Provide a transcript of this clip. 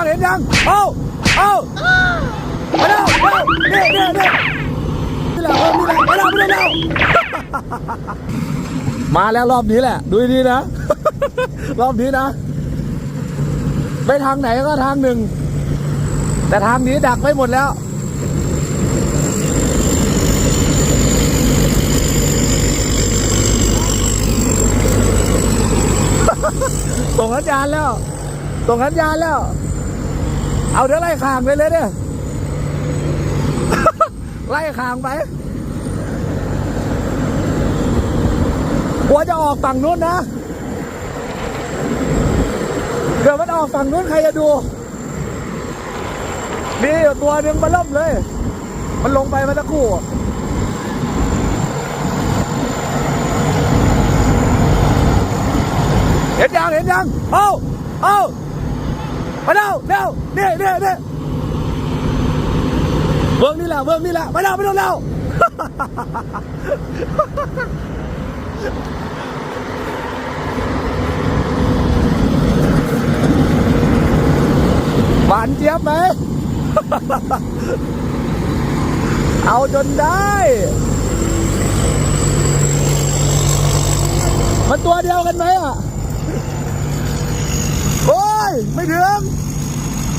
ยังเห็นยังเอาเอามาแล้วมาเนี่ยเนี่ยเนี่ยนี่แหละเออนี่แหละมาแล้วมาแล้วมาแล้วรอบนี้แหละ ดูดีๆนะ รอบนี้นะ ไปทางไหนก็ทางหนึ่ง แต่ทางนี้ดักไว้หมดแล้วส่งสัญญาณแล้วส่งสัญญาณแล้ว เอาเดี๋ยวไล่คางไปเลยเนี่ยไล่คางไปกลัวจะออกฝั่งนู้นนะเดี๋ยวมันออกฝั่งนู้นใครจะดู มีอยู่ตัวหนึ่งมาล่มเลย มันลงไปมาตะคู่เห็นยังเห็นยัง เอาเอา มาเร็วเร็วเนี่ยเนี่ยเนี่ยเบิ้งนี่แหละเบิ้งนี่แหละมาเร็วมาเร็วเร็วหวานเจี๊ยบไหม เอาจนได้ มันตัวเดียวกันไหมอะ